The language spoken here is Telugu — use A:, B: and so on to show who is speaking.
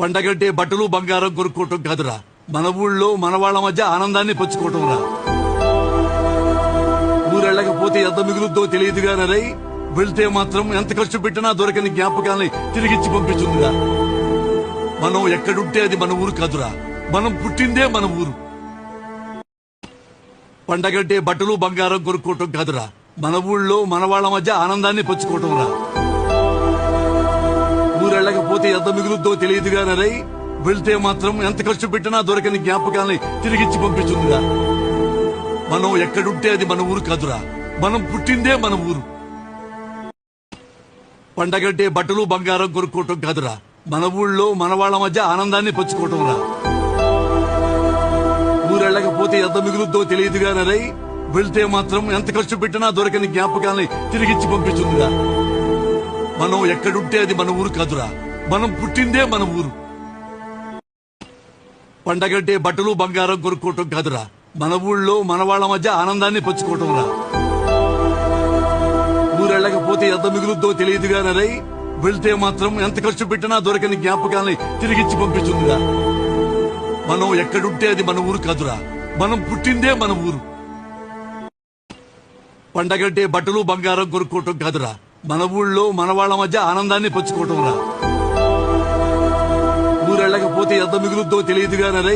A: పండగంటే బట్టలు బంగారం కొనుక్కోవటం కాదురా. మన ఊళ్ళో మన వాళ్ళ మధ్య ఆనందాన్ని పంచుకోవటం రా. ఊరెళ్ళకపోతే ఎంత మిగులుద్దో తెలియదుగా నరై వెళ్తే మాత్రం ఎంత ఖర్చు పెట్టినా దొరకని జ్ఞాపకాల్ని తిరిగిచ్చి పంపిస్తుందిరా. మనం ఎక్కడుంటే అది మన ఊరు కాదురా. మనం పుట్టిందే మన ఊరు. పండగంటే బట్టలు బంగారం కొనుక్కోవటం కాదురా. మన ఊళ్ళో మన వాళ్ళ మధ్య ఆనందాన్ని పంచుకోవటం రా. వెళ్ళకపోతే ఎంత మిగులుద్దో తెలియదుగా నరై వెళ్తే మాత్రం ఎంత ఖర్చు పెట్టినా దొరకని జ్ఞాపకాల్ని తిరిగిచ్చి పంపిస్తుందిరా. మనం ఎక్కడుంటే అది మన ఊరు కాదురా. మనం పుట్టిందే మన ఊరు. పండగంటే బట్టలు బంగారం కొనుక్కోవటం కాదురా. మన ఊళ్ళో మన వాళ్ళ మధ్య ఆనందాన్ని పంచుకోవటం రా. ఊరెళ్ళకపోతే ఎంత మిగులుద్దో తెలియదుగా నరై వెళ్తే మాత్రం ఎంత ఖర్చు పెట్టినా దొరకని జ్ఞాపకాల్ని తిరిగిచ్చి పంపిస్తుందిరా. మనం ఎక్కడుంటే అది మన ఊరు కాదురా. మనం పుట్టిందే మన ఊరు. పండగంటే బట్టలు బంగారం కొనుక్కోవటం కాదురా. మన ఊళ్ళో మన వాళ్ళ మధ్య ఆనందాన్ని పంచుకోవటం రా. ఊరెళ్ళకపోతే ఎంత మిగులుద్దో తెలియదుగా నరై వెళ్తే మాత్రం ఎంత ఖర్చు పెట్టినా దొరకని జ్ఞాపకాన్ని తిరిగిచ్చి పంపిస్తుందిరా. మనం ఎక్కడుంటే అది మన ఊరు కాదురా. మనం పుట్టిందే మన ఊరు. పండగంటే బట్టలు బంగారం కొనుక్కోవటం కాదురా. మన ఊళ్ళో మన వాళ్ళ మధ్య ఆనందాన్ని పంచుకోవటం రా. ఊరెళ్ళకపోతే ఎంత మిగులుద్దో తెలియదుగా నరై